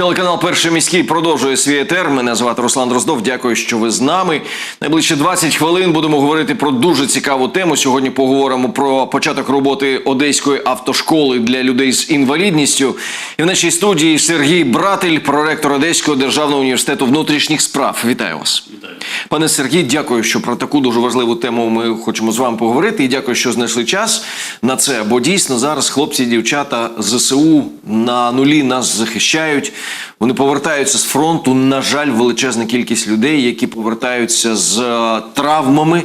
Телеканал Перший міський продовжує свій етер. Мене звати Руслан Дроздов. Дякую, що ви з нами. Найближче 20 хвилин будемо говорити про дуже цікаву тему. Сьогодні поговоримо про початок роботи одеської автошколи для людей з інвалідністю. І в нашій студії Сергій Братель, проректор Одеського державного університету внутрішніх справ. Вітаю вас, пане Сергій. Дякую, що про таку дуже важливу тему ми хочемо з вами поговорити. І дякую, що знайшли час на це. Бо дійсно зараз хлопці і дівчата ЗСУ на нулі нас захищають. Вони повертаються з фронту. На жаль, величезна кількість людей, які повертаються з е, травмами.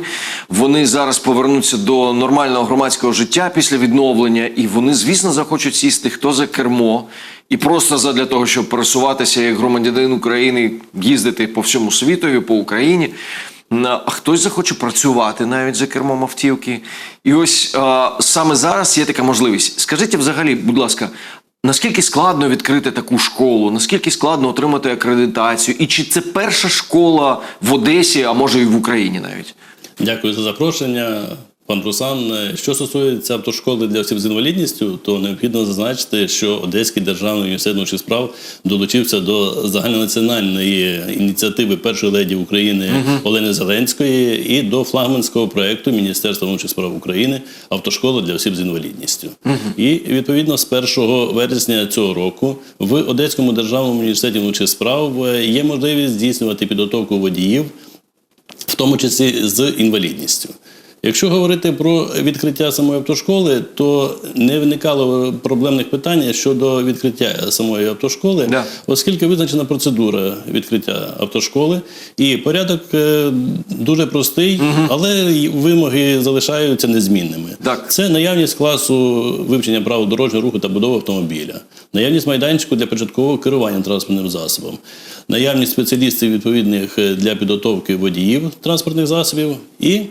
Вони зараз повернуться до нормального громадського життя після відновлення, і вони, звісно, захочуть сісти хто за кермо. І просто задля того, щоб пересуватися як громадянин України, їздити по всьому світові, по Україні. А хтось захоче працювати навіть за кермом автівки. І ось а, саме зараз є така можливість. Скажіть взагалі, будь ласка, наскільки складно відкрити таку школу? Наскільки складно отримати акредитацію? І чи це перша школа в Одесі, а може і в Україні навіть? Дякую за запрошення. Пан Руслан, Е, що стосується автошколи для осіб з інвалідністю, то необхідно зазначити, що Одеський державний університет внутрішніх справ долучився до загальнонаціональної ініціативи першої леді України Олени Зеленської і до флагманського проекту Міністерства внутрішніх справ України автошкола для осіб з інвалідністю. І відповідно з 1 вересня цього року в Одеському державному університеті внутрішніх справ е, є можливість здійснювати підготовку водіїв в тому числі з інвалідністю. Якщо говорити про відкриття самої автошколи, то не виникало проблемних питань щодо відкриття самої автошколи, Да. оскільки визначена процедура відкриття автошколи, і порядок е, дуже простий, але вимоги залишаються незмінними. Так. Це наявність класу вивчення правил дорожнього руху та будови автомобіля, наявність майданчику для початкового керування транспортним засобом, наявність спеціалістів відповідних е, для підготовки водіїв транспортних засобів і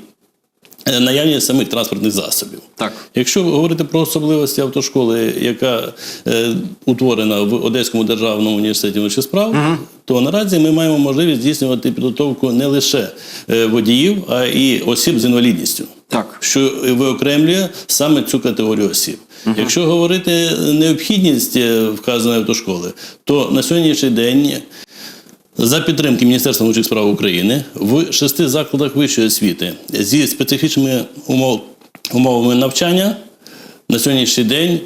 наявність самих транспортних засобів. Так. Якщо говорити про особливості автошколи, яка е, утворена в Одеському державному університеті внутрішніх справ, то наразі ми маємо можливість здійснювати підготовку не лише е, водіїв, а і осіб з інвалідністю Так. що виокремлює саме цю категорію осіб. Якщо говорити необхідність е, вказаної автошколи, то на сьогоднішній день за підтримки Міністерства внутрішніх справ України в шести закладах вищої освіти зі специфічними умов, умовами навчання. На сьогоднішній день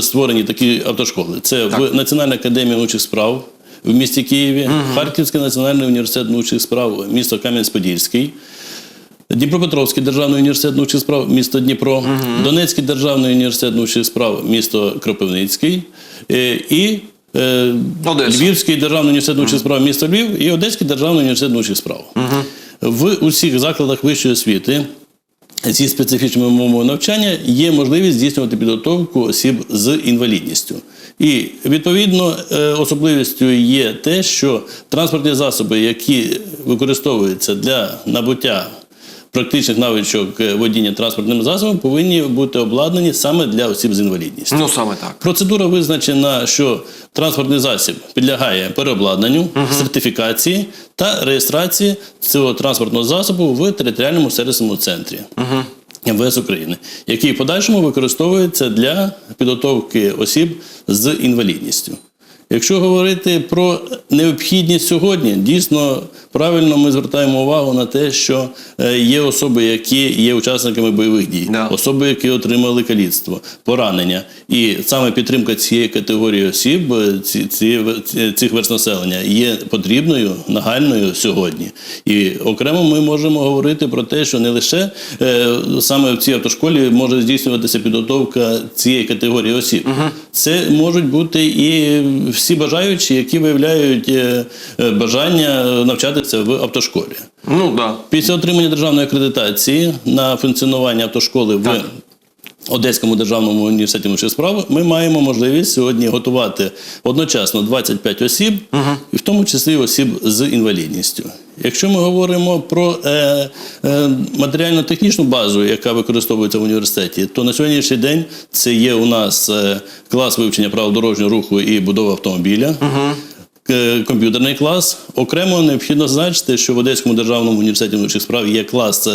створені такі автошколи. Це в Національній академії внутрішніх справ в місті Києві, Харківський національний університет внутрішніх справ, місто Кам'янець-Подільський, Дніпропетровський державний університет внутрішніх справ, місто Дніпро, Донецький державний університет внутрішніх справ, місто Кропивницький е, і е, Львівський державний університет внутрішніх справ, місто Львів і Одеський державний університет внутрішніх справ. В усіх закладах вищої освіти зі специфічними умовами навчання є можливість здійснювати підготовку осіб з інвалідністю. І відповідно е, особливістю є те, що транспортні засоби, які використовуються для набуття практичних навичок е, водіння транспортним засобом, повинні бути обладнані саме для осіб з інвалідністю. Ну саме так. Процедура визначена, що транспортний засіб підлягає переобладнанню, сертифікації та реєстрації цього транспортного засобу в територіальному сервісному центрі. МВС України, який в подальшому використовується для підготовки осіб з інвалідністю. Якщо говорити про необхідність сьогодні, дійсно правильно ми звертаємо увагу на те, що е, є особи, які є учасниками бойових дій, Да. особи, які отримали каліцтво, поранення. І саме підтримка цієї категорії осіб, е, ці, ці, цих верст населення є потрібною, нагальною сьогодні. І окремо ми можемо говорити про те, що не лише е, саме в цій автошколі може здійснюватися підготовка цієї категорії осіб. Це можуть бути і всі бажаючі, які виявляють е, е, бажання навчатися в автошколі. Ну да. Після отримання державної акредитації на функціонування автошколи в Одеському державному університеті внутрішніх справ ми маємо можливість сьогодні готувати одночасно 25 осіб, і в тому числі осіб з інвалідністю. Якщо ми говоримо про е, е, матеріально-технічну базу, яка використовується в університеті, то на сьогоднішній день це є у нас е, клас вивчення правил дорожнього руху і будови автомобіля. К- комп'ютерний клас. Окремо необхідно зазначити, що в Одеському державному університеті внутрішніх справ є клас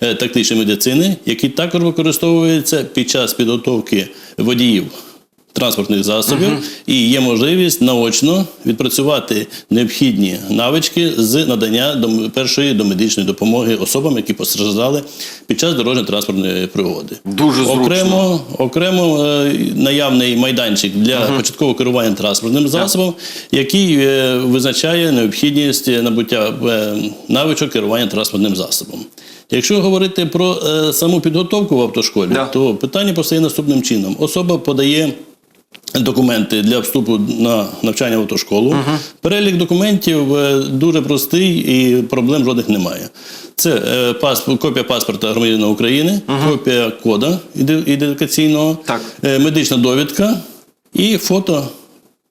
е, тактичної медицини, який також використовується під час підготовки водіїв транспортних засобів, і є можливість наочно відпрацювати необхідні навички з надання першої домедичної допомоги особам, які постраждали під час дорожньо-транспортної пригоди. Дуже зручно. Окремо, окремо е, наявний майданчик для початкового керування транспортним засобом, який е, визначає необхідність набуття е, навичок керування транспортним засобом. Якщо говорити про саму підготовку в автошколі, то питання постає наступним чином: особа подає. Документи для вступу на навчання в автошколу. Перелік документів е, дуже простий і проблем жодних немає. Це е, паспорт, копія паспорта громадянина України, копія кода іде- ідентифікаційного, е, медична довідка і фото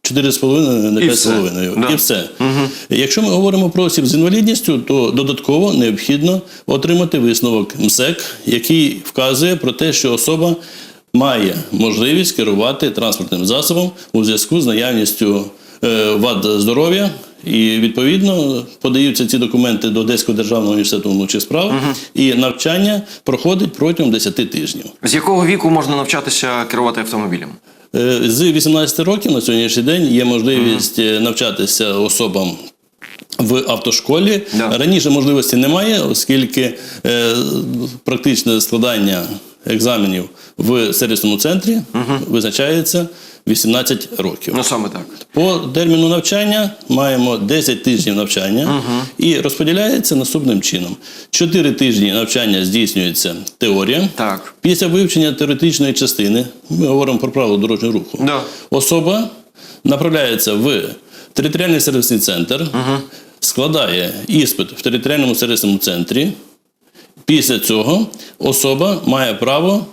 4,5 на І все. 5,5. Да. І все. Якщо ми говоримо про осіб з інвалідністю, то додатково необхідно отримати висновок МСЕК, який вказує про те, що особа має можливість керувати транспортним засобом у зв'язку з наявністю е, вад здоров'я. І відповідно подаються ці документи до Одеського державного університету внутрішніх справ, і навчання проходить протягом 10 тижнів. З якого віку можна навчатися керувати автомобілем? Е, З 18 років на сьогоднішній день є можливість е, навчатися особам. В автошколі Да. раніше можливості немає, оскільки е, практичне складання екзаменів в сервісному центрі визначається 18 років. Ну саме так. По терміну навчання маємо 10 тижнів навчання і розподіляється наступним чином: 4 тижні навчання здійснюється теорія. Так. Після вивчення теоретичної частини, ми говоримо про правила дорожнього руху, Да. особа направляється в територіальний сервісний центр, складає іспит в територіальному сервісному центрі. Після цього особа має право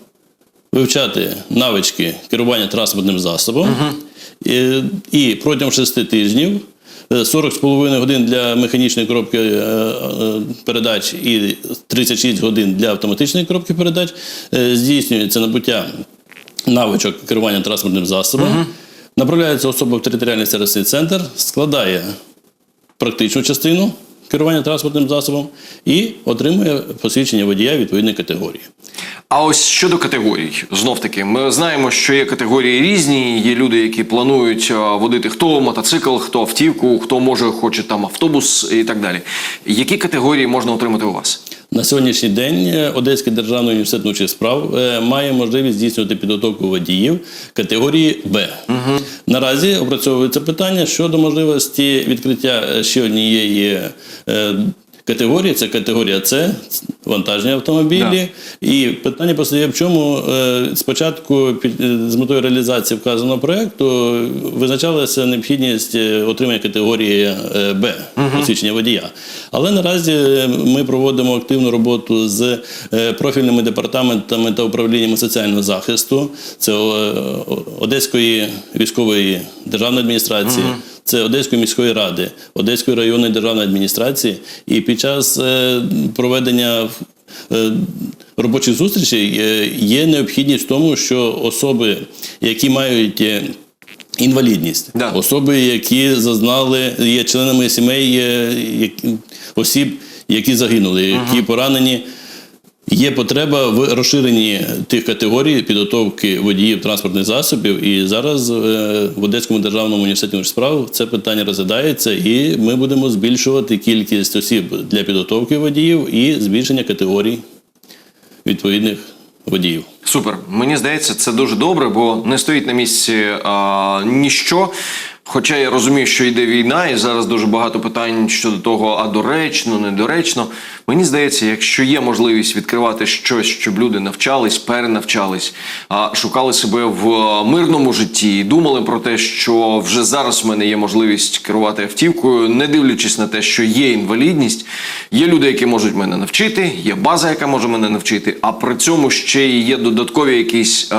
вивчати навички керування транспортним засобом. І, і протягом 6 тижнів е, 40,5 годин для механічної коробки е, е, передач і 36 годин для автоматичної коробки передач е, здійснюється набуття навичок керування транспортним засобом. Направляється особа в територіальний сервісний центр, складає практичну частину керування транспортним засобом і отримує посвідчення водія відповідної категорії. А ось щодо категорій, знов таки, ми знаємо, що є категорії різні. Є люди, які планують водити хто мотоцикл, хто автівку, хто може хоче там автобус і так далі. Які категорії можна отримати у вас? На сьогоднішній день е, Одеський державний університет внутрішніх справ е, має можливість здійснювати підготовку водіїв категорії Б. Наразі опрацьовується питання щодо можливості відкриття е, ще однієї категорії. Це категорія С, вантажні автомобілі. І питання постає в чому е, спочатку під- е, з метою реалізації вказаного проекту визначалася необхідність е, отримання категорії Б посвідчення водія. Але наразі ми проводимо активну роботу з профільними департаментами та управліннями соціального захисту. Це Одеської військової державної адміністрації. Це Одеської міської ради, Одеської районної державної адміністрації. І під час е, проведення е, робочих зустрічей е, є необхідність в тому, що особи, які мають інвалідність, Да. особи, які зазнали, є членами сімей які- осіб, які загинули, які поранені. Є потреба в розширенні тих категорій підготовки водіїв транспортних засобів. І зараз е, в Одеському державному університеті справ це питання розглядається, і ми будемо збільшувати кількість осіб для підготовки водіїв і збільшення категорій відповідних водіїв. Супер. Мені здається, це дуже добре, бо не стоїть на місці а, ніщо. Хоча я розумію, що йде війна, і зараз дуже багато питань щодо того, а доречно, недоречно. Мені здається, якщо є можливість відкривати щось, щоб люди навчались, перенавчались, шукали себе в мирному житті і думали про те, що вже зараз в мене є можливість керувати автівкою, не дивлячись на те, що є інвалідність, є люди, які можуть мене навчити, є база, яка може мене навчити, а при цьому ще є додаткові якісь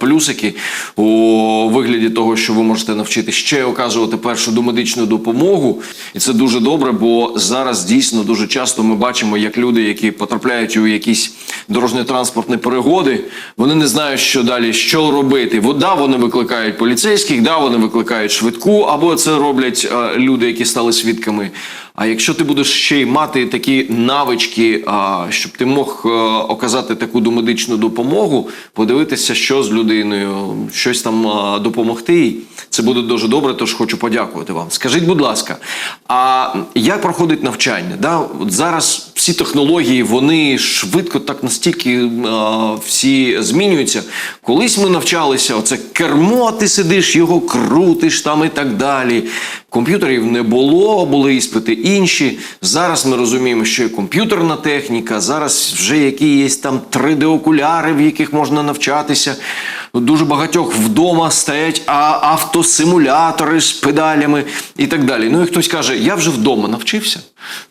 плюсики у вигляді того, що ви можете навчити ще оказувати першу домедичну допомогу. І це дуже добре, бо зараз дійсно дуже часто ми бачимо, як люди, які потрапляють у якісь дорожньо-транспортні перегоди, вони не знають, що далі, що робити. Вода вони викликають поліцейських, да, вони викликають швидку, або це роблять е, люди, які стали свідками А якщо ти будеш ще й мати такі навички, щоб ти мог е, оказати таку домедичну допомогу, подивитися, що з людиною, щось там допомогти це буде дуже добре. Тож хочу подякувати вам. Скажіть, будь ласка, а як проходить навчання? Да? От зараз всі технології вони швидко так настільки всі змінюються. Колись ми навчалися, оце кермо, ти сидиш, його крутиш там і так далі. Комп'ютерів не було, були іспити інші. Зараз ми розуміємо, що є комп'ютерна техніка, зараз вже які є там 3D-окуляри, в яких можна навчатися. Дуже багатьох вдома стоять автосимулятори з педалями і так далі. Ну і хтось каже: я вже вдома навчився,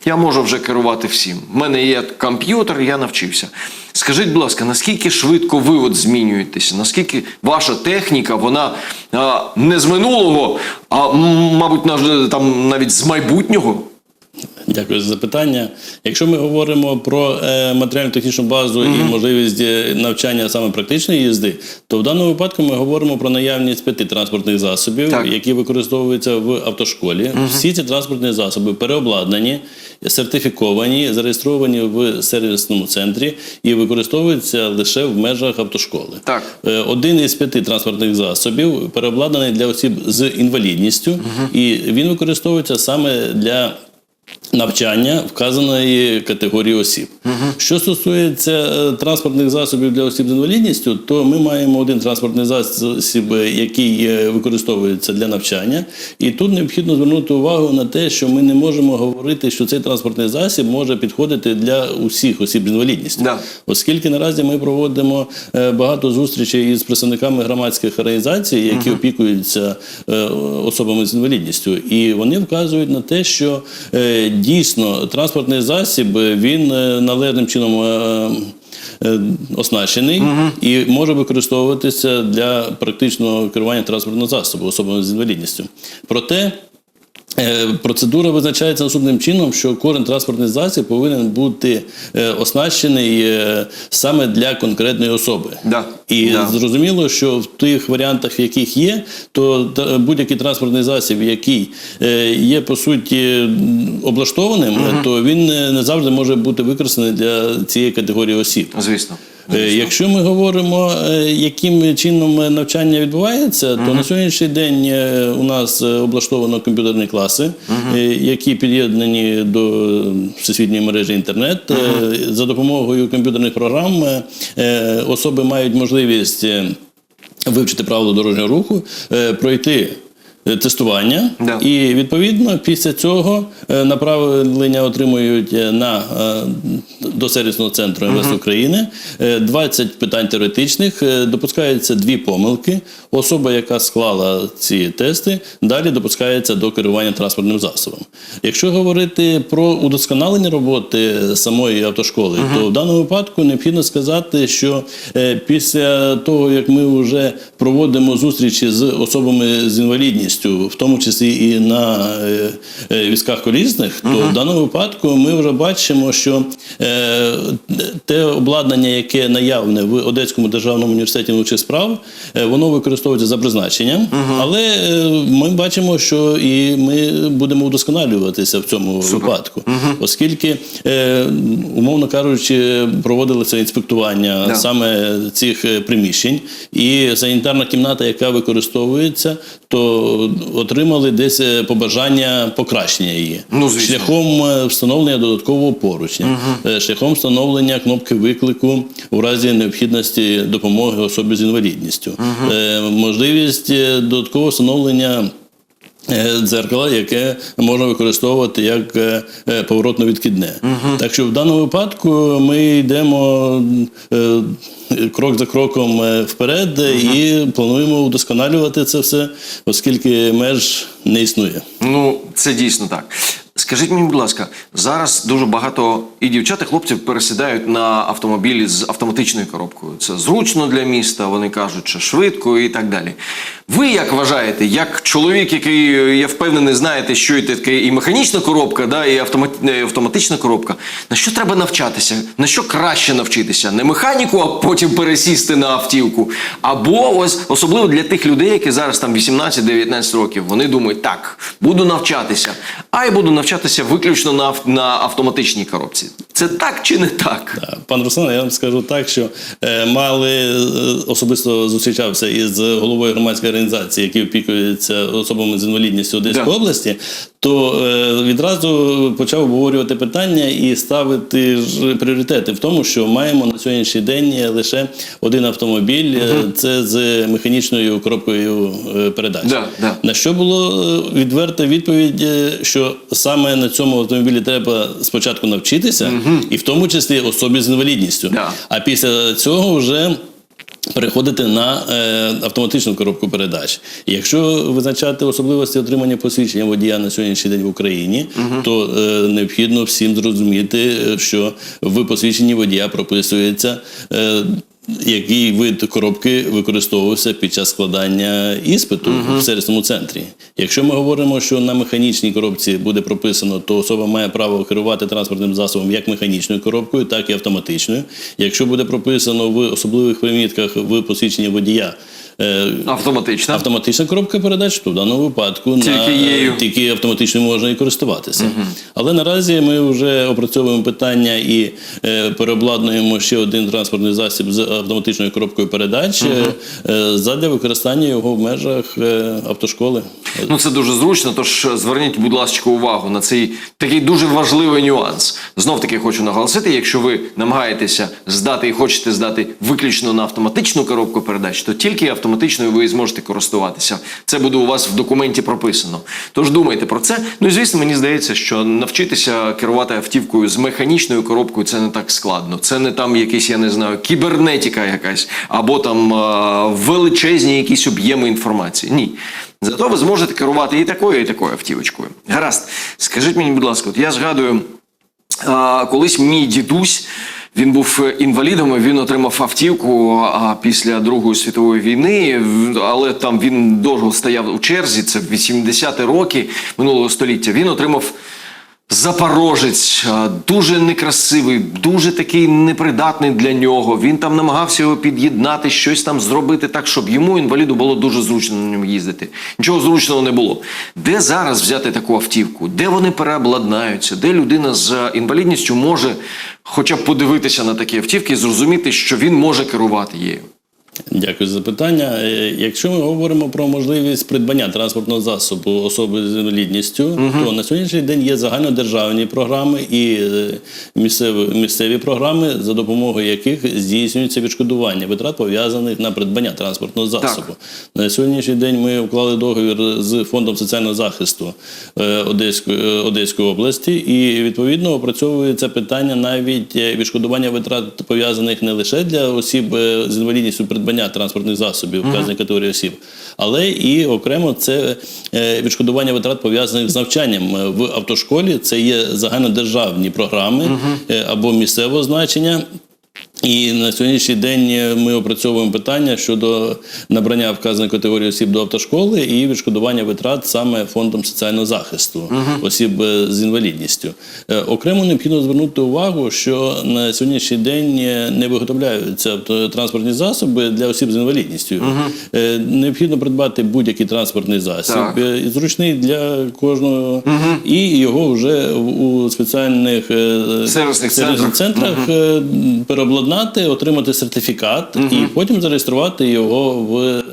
я можу вже керувати всім. У мене є комп'ютер, я навчився. Скажіть, будь ласка, наскільки швидко ви от змінюєтеся? Наскільки ваша техніка, вона а, не з минулого, а мабуть, там навіть з майбутнього? Дякую за запитання. Якщо ми говоримо про е, матеріально-технічну базу і можливість е, навчання саме практичної їзди, то в даному випадку ми говоримо про наявність п'яти транспортних засобів, Так. які використовуються в автошколі. Всі ці транспортні засоби переобладнані, сертифіковані, зареєстровані в сервісному центрі і використовуються лише в межах автошколи. Так. Е, Один із п'яти транспортних засобів переобладнаний для осіб з інвалідністю, і він використовується саме для навчання вказаної категорії осіб. Що стосується е, транспортних засобів для осіб з інвалідністю, то ми маємо один транспортний засіб, е, який е, використовується для навчання, і тут необхідно звернути увагу на те, що ми не можемо говорити, що цей транспортний засіб може підходити для усіх осіб з інвалідністю. Да. Оскільки наразі ми проводимо багато зустрічей із представниками громадських організацій, які опікуються е, особами з інвалідністю, і вони вказують на те, що дійсно транспортний засіб е, він е, належним чином. оснащений угу. І може використовуватися для практичного керування транспортного засобу особами з інвалідністю. Проте Е, Процедура визначається наступним чином, що кожен транспортний засіб повинен бути е, оснащений е, саме для конкретної особи. Да. І Да. зрозуміло, що в тих варіантах, в яких є, то будь-який транспортний засіб, який е, є по суті облаштованим, то він е, не завжди може бути використаний для цієї категорії осіб. Звісно. Е, Якщо ми говоримо, е, яким чином навчання відбувається, то на сьогоднішній день е, у нас облаштовано комп'ютерні класи, які під'єднані до всесвітньої мережі інтернет. За допомогою комп'ютерних програм особи мають можливість вивчити правила дорожнього руху, пройти. Е, Тестування Да. і відповідно після цього е, направлення отримують е, на до сервісного центру МВС України. Е, 20 питань теоретичних, допускаються дві помилки. Особа, яка склала ці тести, далі допускається до керування транспортним засобом. Якщо говорити про удосконалення роботи самої автошколи, то в даному випадку необхідно сказати, що е, після того, як ми вже проводимо зустрічі з особами з інвалідністю, в тому числі і на е, е, візках колісних, то в даному випадку ми вже бачимо, що те обладнання, яке наявне в Одеському державному університеті внутрішніх справ, воно використовується за призначенням, але е, ми бачимо, що і ми будемо удосконалюватися в цьому випадку, оскільки, е, умовно кажучи, проводилося інспектування Да. саме цих е, приміщень, і санітарна кімната, яка використовується, то отримали десь побажання покращення її. Ну, шляхом встановлення додаткового поручня, е, шляхом встановлення кнопки виклику у разі необхідності допомоги особі з інвалідністю, Е, можливість е, додаткового встановлення. е, Дзеркала, яке можна використовувати як е, е, поворотно-відкидне. Так що в даному випадку ми йдемо крок за кроком вперед е, і плануємо удосконалювати це все, оскільки меж не існує. Ну, це дійсно так. Скажіть мені, будь ласка, зараз дуже багато і дівчат, і хлопців пересідають на автомобілі з автоматичною коробкою. Це зручно для міста, вони кажуть, що швидко і так далі. Ви як вважаєте, як чоловік, який е, я впевнений, знаєте, що і таке і механічна коробка, да, і е, автоматична коробка. На що треба навчатися? На що краще навчитися? Не механіку, а потім пересісти на автівку. Або ось особливо для тих людей, які зараз там 18-19 років, вони думають, так, буду навчатися. а я буду навчатися виключно на, на автоматичній коробці. Це так чи не так? Пан Руслан, я вам скажу так, що е, мали е, особисто зустрічався із головою громадської організації, які опікуються особами з інвалідністю Одеської Да. області, то е, відразу почав обговорювати питання і ставити ж пріоритети в тому, що маємо на сьогоднішній день лише один автомобіль, е, це з механічною коробкою е, передач. Да, да. На що було відверта відповідь, що саме на цьому автомобілі треба спочатку навчитися, і в тому числі особі з інвалідністю. Да. А після цього вже. Переходити на е, автоматичну коробку передач. І якщо визначати особливості отримання посвідчення водія на сьогоднішній день в Україні, то е, необхідно всім зрозуміти, е, що в посвідченні водія прописується. Е, який вид коробки використовувався під час складання іспиту в сервісному центрі? Якщо ми говоримо, що на механічній коробці буде прописано, то особа має право керувати транспортним засобом як механічною коробкою, так і автоматичною. Якщо буде прописано в особливих примітках в посвідченні водія. Е, Автоматично. Автоматична коробка передач, то в даному випадку Тільки на, їю. тільки автоматичною можна і користуватися. Але наразі ми вже опрацьовуємо питання і е, переобладнуємо ще один транспортний засіб з автоматичною коробкою передач е, задля використання його в межах автошколи. Ну це дуже зручно. Тож зверніть, будь ласка, увагу на цей такий дуже важливий нюанс. Знов таки хочу наголосити: якщо ви намагаєтеся здати і хочете здати виключно на автоматичну коробку передач, то тільки автоматичною ви і зможете користуватися. Це буде у вас в документі прописано. Тож думайте про це. Ну і звісно, мені здається, що навчитися керувати автівкою з механічною коробкою це не так складно. Це не там якийсь, я не знаю, кібернетика якась, або там величезні якісь об'єми інформації. Ні. Зато ви зможете керувати і такою, і такою автівочкою. Гаразд, скажіть мені, будь ласка, от я згадую, колись мій дідусь. Він був е, інвалідом, він отримав автівку після Другої світової війни, але там він довго стояв у черзі, це 80-ті роки минулого століття. Він отримав Запорожець дуже некрасивий, дуже такий непридатний для нього. Він там намагався його під'єднати, щось там зробити так, щоб йому інваліду було дуже зручно на ньому їздити. Нічого зручного не було. Де зараз взяти таку автівку? Де вони переобладнаються? Де людина з інвалідністю може хоча б подивитися на такі автівки і зрозуміти, що він може керувати її? Дякую за запитання. Е, Якщо ми говоримо про можливість придбання транспортного засобу особи з інвалідністю, то на сьогоднішній день є загальнодержавні програми і е, місцеві, місцеві програми, за допомогою яких здійснюється відшкодування витрат пов'язаних на придбання транспортного засобу. На сьогоднішній день ми уклали договір з фондом соціального захисту е, Одеської, Одеської області, і відповідно опрацьовується питання навіть відшкодування витрат пов'язаних не лише для осіб з інвалідністю придбання транспортних засобів вказаної категорії осіб, але і окремо це е, відшкодування витрат пов'язаних з навчанням Е, в автошколі. Це є загальнодержавні програми е, або місцевого значення. І на сьогоднішній день е, ми опрацьовуємо питання щодо набрання вказаної категорії осіб до автошколи і відшкодування витрат саме фондом соціального захисту осіб е, з інвалідністю. Е, Окремо необхідно звернути увагу, що на сьогоднішній день не виготовляються транспортні засоби для осіб з інвалідністю. Е, Необхідно придбати будь-який транспортний засіб, Так. зручний для кожного, і його вже у спеціальних Сервісних центрах е, переобладнати, отримати сертифікат і потім зареєструвати його в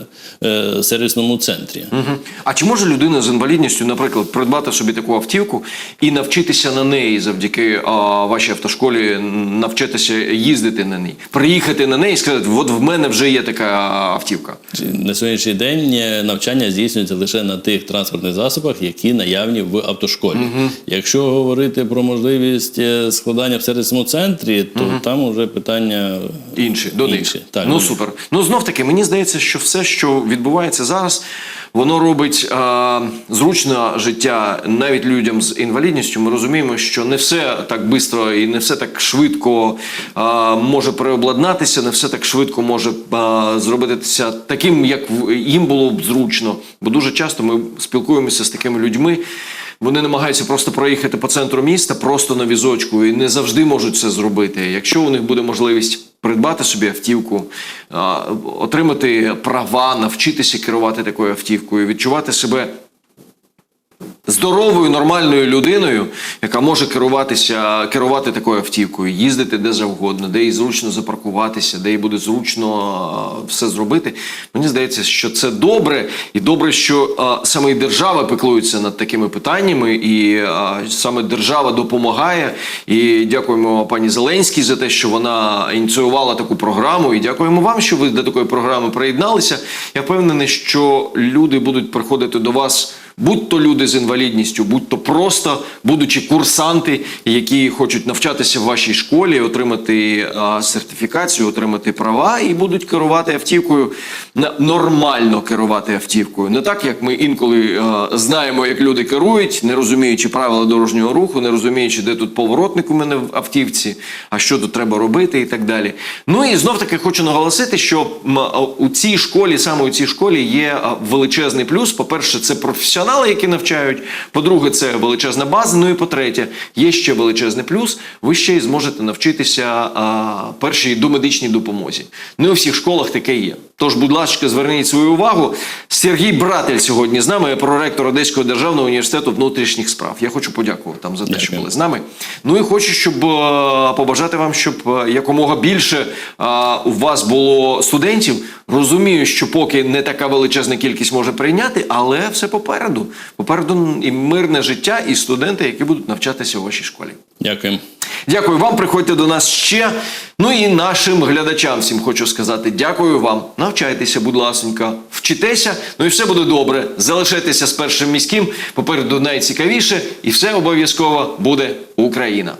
е, сервісному центрі. Мгм. А чи може людина з інвалідністю, наприклад, придбати собі таку автівку і навчитися на неї завдяки а, вашій автошколі навчитися їздити на ній, приїхати на неї і сказати, от в мене вже є така автівка. На сьогоднішній день е, навчання здійснюється лише на тих транспортних засобах, які наявні в автошколі. Якщо говорити про можливість е, складання в сервісному центрі, то там вже питання Інші до них. Так, ну супер. Ну знов таки, мені здається, що все, що відбувається зараз, воно робить а, зручно життя навіть людям з інвалідністю. Ми розуміємо, що не все так швидко і не все так швидко а, може переобладнатися, не все так швидко може а, зробитися таким, як їм було б зручно. Бо дуже часто ми спілкуємося з такими людьми. Вони намагаються просто проїхати по центру міста просто на візочку і не завжди можуть це зробити. Якщо у них буде можливість придбати собі автівку, отримати права, навчитися керувати такою автівкою, відчувати себе здоровою, нормальною людиною, яка може керуватися, керувати такою автівкою, їздити де завгодно, де їй зручно запаркуватися, де їй буде зручно все зробити. Мені здається, що це добре, і добре, що а, саме і держава піклується над такими питаннями, і а, саме держава допомагає. І дякуємо пані Зеленській за те, що вона ініціювала таку програму. І дякуємо вам, що ви до такої програми приєдналися. Я впевнений, що люди будуть приходити до вас. Будь то люди з інвалідністю, будь то просто будучи курсанти, які хочуть навчатися в вашій школі, отримати сертифікацію, отримати права і будуть керувати автівкою нормально керувати автівкою. Не так, як ми інколи знаємо, як люди керують, не розуміючи правила дорожнього руху, не розуміючи, де тут поворотник у мене в автівці, а що тут треба робити, і так далі. Ну і знов таки хочу наголосити, що у цій школі, саме у цій школі, є величезний плюс. По-перше, це професіонали, які навчають. По-друге, це величезна база. Ну і по-третє, є ще величезний плюс. Ви ще й зможете навчитися а, першій домедичній допомозі. Не у всіх школах таке є. Тож, будь ласка, зверніть свою увагу. Сергій Братель сьогодні з нами, проректор Одеського державного університету внутрішніх справ. Я хочу подякувати там за те, що були з нами. Ну і хочу, щоб е, побажати вам, щоб е, якомога більше е, у вас було студентів. Розумію, що поки не така величезна кількість може прийняти, але все попереду. Попереду і мирне життя, і студенти, які будуть навчатися у вашій школі. Дякую. Дякую вам. Приходьте до нас ще. Ну і нашим глядачам всім хочу сказати дякую вам. Навчайтеся, будь ласка, вчитеся. Ну і все буде добре. Залишайтеся з першим міським. Попереду найцікавіше, і все обов'язково буде Україна.